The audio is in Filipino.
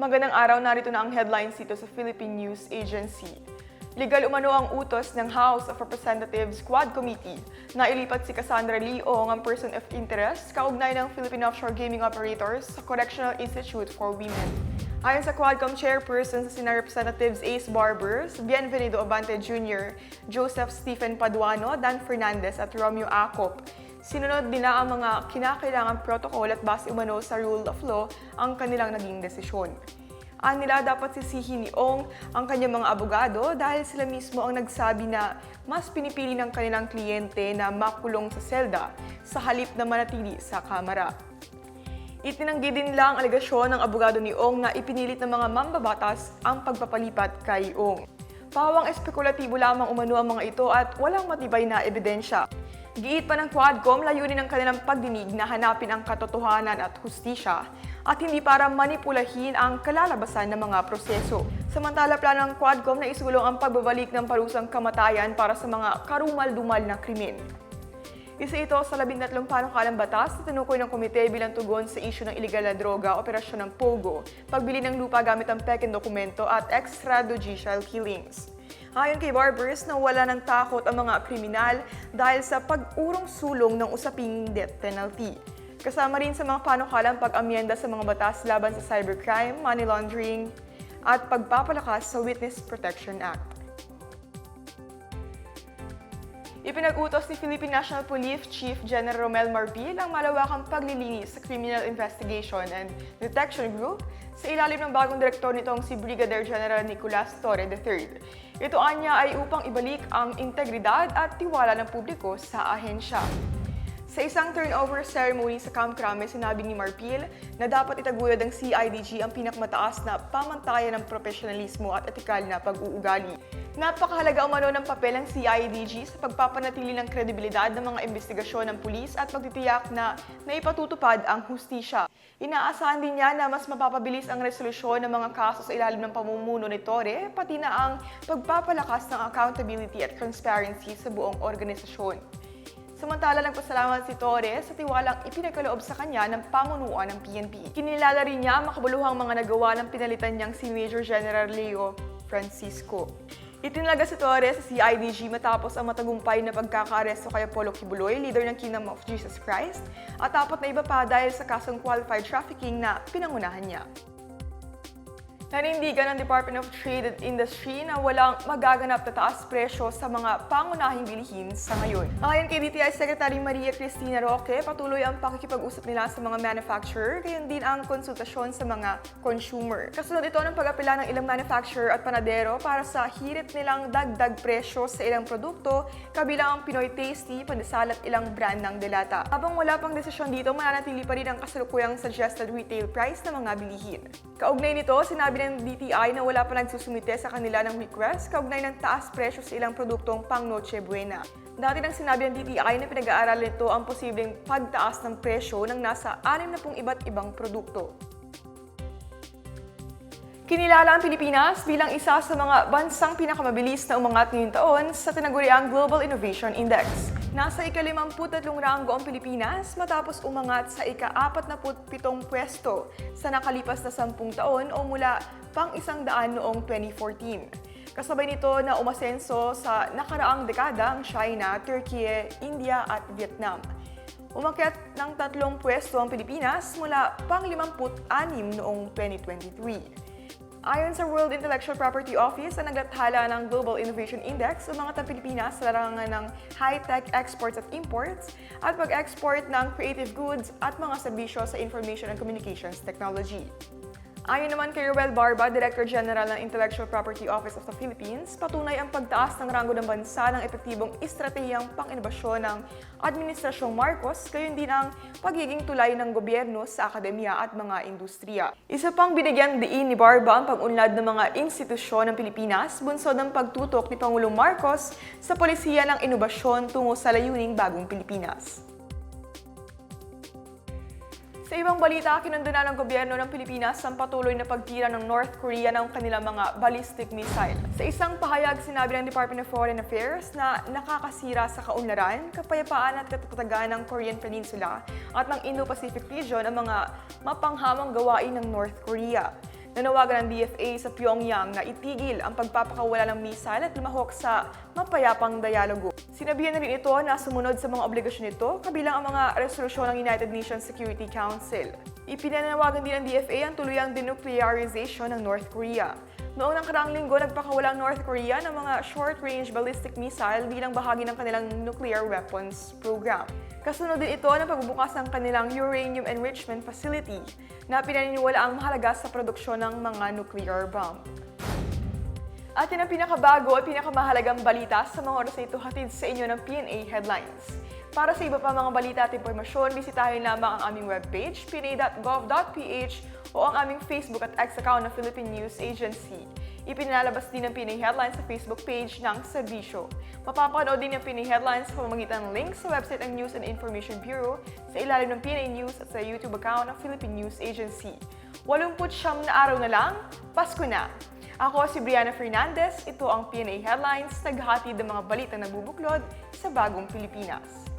Magandang araw, narito na ang headlines dito sa Philippine News Agency. Legal umano ang utos ng House of Representatives Quad Committee na ilipat si Cassandra Leong ang person of interest kaugnay ng Philippine Offshore Gaming Operators sa Correctional Institute for Women. Ayon sa Quadcom chairperson sa sina Representatives Ace Barbers, Bienvenido Abante Jr., Joseph Stephen Paduano, Dan Fernandez at Romeo Acop, Sinunod nila ang mga kinakailangang protocol at base umano sa rule of law ang kanilang naging desisyon. Ang nila dapat sisihin ni Ong ang kanyang mga abogado dahil sila mismo ang nagsabi na mas pinipili ng kanilang kliyente na makulong sa selda sa halip na manatili sa kamara. Itinanggi din lang ang alegasyon ng abogado ni Ong na ipinilit ng mga mambabatas ang pagpapalipat kay Ong. Pawang espekulatibo lamang umano ang mga ito at walang matibay na ebidensya. Giit pa ng Quadcom, layunin ng kanilang pagdinig na hanapin ang katotohanan at hustisya at hindi para manipulahin ang kalalabasan ng mga proseso. Samantala, plano ng Quadcom na isulong ang pagbabalik ng parusang kamatayan para sa mga karumal-dumal na krimen. Isa ito sa labintatlong panukalang batas na tinukoy ng komite bilang tugon sa isyu ng iligal na droga, operasyon ng POGO, pagbili ng lupa gamit ang peking dokumento at extrajudicial killings. Ayon kay Barbers, nawala ng takot ang mga kriminal dahil sa pag-urong sulong ng usaping death penalty. Kasama rin sa mga panukalang pag-amyenda sa mga batas laban sa cybercrime, money laundering, at pagpapalakas sa Witness Protection Act. Ipinag-utos ni Philippine National Police Chief General Romel Marbil ang malawakang paglilinis sa Criminal Investigation and Detection Group sa ilalim ng bagong direktor nitong si Brigadier General Nicolas Torre III. Ito anya ay upang ibalik ang integridad at tiwala ng publiko sa ahensya. Sa isang turnover ceremony sa Camp Crame, sinabi ni Marpil na dapat itaguyod ng CIDG ang pinakmataas na pamantayan ng profesionalismo at etikal na pag-uugali. Napakahalaga umano ng papel ng CIDG sa pagpapanatili ng kredibilidad ng mga investigasyon ng pulis at pagtitiyak na naipatutupad ang hustisya. Inaasahan din niya na mas mapapabilis ang resolusyon ng mga kaso sa ilalim ng pamumuno ni Torre, pati na ang pagpapalakas ng accountability at transparency sa buong organisasyon. Samantala, nagpasalamat si Torres sa tiwalang ipinagkaloob sa kanya ng pamunuan ng PNP. Kinilala rin niya ang makabuluhang mga nagawa ng pinalitan niyang si Major General Leo Francisco. Itinalaga si Torres sa CIDG matapos ang matagumpay na pagkakaaresto kay Apollo Kibuloy, leader ng Kingdom of Jesus Christ, at apat na iba pa dahil sa kasong qualified trafficking na pinangunahan niya. Nanindigan ng Department of Trade and Industry na walang magaganap na taas presyo sa mga pangunahing bilihin sa ngayon. Ayon kay DTI Secretary Maria Cristina Roque, patuloy ang pakikipag-usap nila sa mga manufacturer, gayon din ang konsultasyon sa mga consumer. Kasunod ito ng pag-apela ng ilang manufacturer at panadero para sa hirit nilang dagdag presyo sa ilang produkto, kabilang ang Pinoy Tasty, pandesal at ilang brand ng delata. Habang wala pang desisyon dito, mananatili pa rin ang kasalukuyang suggested retail price ng mga bilihin. Kaugnay nito, sinabi ng DTI na wala pa nagsusumite sa kanila ng request kaugnay ng taas presyo sa ilang produktong pang Noche Buena. Dati nang sinabi ng DTI na pinag-aaralan nito ang posibleng pagtaas ng presyo ng nasa 60 iba't ibang produkto. Kinilala ang Pilipinas bilang isa sa mga bansang pinakamabilis na umangat ngayong taon sa tinaguriang Global Innovation Index. Nasa ika-53 ranggo ang Pilipinas matapos umangat sa ika-47 pwesto sa nakalipas na 10 taon o mula pang isang daan noong 2014. Kasabay nito na umasenso sa nakaraang dekada ang China, Turkey, India at Vietnam. Umakyat ng tatlong pwesto ang Pilipinas mula pang 56 noong 2023. Ayon sa World Intellectual Property Office, ang naglathala ng Global Innovation Index, umangat ang Pilipinas sa larangan ng high-tech exports at imports at pag-export ng creative goods at mga serbisyo sa information and communications technology. Ayon naman kay Ruel Barba, Director General ng Intellectual Property Office of the Philippines, patunay ang pagtaas ng ranggo ng bansa ng epektibong estratehiyang pang-inobasyon ng Administrasyong Marcos, gayon din ang pagiging tulay ng gobyerno sa akademya at mga industriya. Isa pang binigyan diin ni Barba ang pag-unlad ng mga institusyon ng Pilipinas, bunsod ng pagtutok ni Pangulong Marcos sa polisiya ng inobasyon tungo sa layuning bagong Pilipinas. Sa ibang balita, kinunduna ng gobyerno ng Pilipinas ang patuloy na pagtira ng North Korea ng kanilang mga ballistic missile. Sa isang pahayag, sinabi ng Department of Foreign Affairs na nakakasira sa kaunlaran, kapayapaan at katatagan ng Korean Peninsula at ng Indo-Pacific region ang mga mapanghamang gawain ng North Korea. Nanawagan ng DFA sa Pyongyang na itigil ang pagpapakawala ng missile at lumahok sa mapayapang dialogo. Sinabihan na rin ito na sumunod sa mga obligasyon nito kabilang ang mga resolusyon ng United Nations Security Council. Ipinanawagan din ng DFA ang tuluyang denuclearization ng North Korea. Noong nakaraang linggo, nagpakawala ang North Korea ng mga short-range ballistic missile bilang bahagi ng kanilang nuclear weapons program. Kasunod din ito ng pagbubukas ng kanilang uranium enrichment facility na pinaniniwala ang mahalaga sa produksyon ng mga nuclear bomb. At yan ang pinakabago at pinakamahalagang balita sa mga oras na ito hatid sa inyo ng PNA Headlines. Para sa iba pa mga balita at impormasyon, bisitahin lamang ang aming webpage, pna.gov.ph o ang aming Facebook at X account ng Philippine News Agency. Ipinalabas din ng PNA Headlines sa Facebook page ng serbisyo. Mapapanood din ang PNA Headlines sa pamamagitan ng link sa website ng News and Information Bureau sa ilalim ng PNA News at sa YouTube account ng Philippine News Agency. 89 na araw na lang, Pasko na! Ako si Brianna Fernandez, ito ang PNA Headlines, naghahatid ng mga balita na bubuklod sa bagong Pilipinas.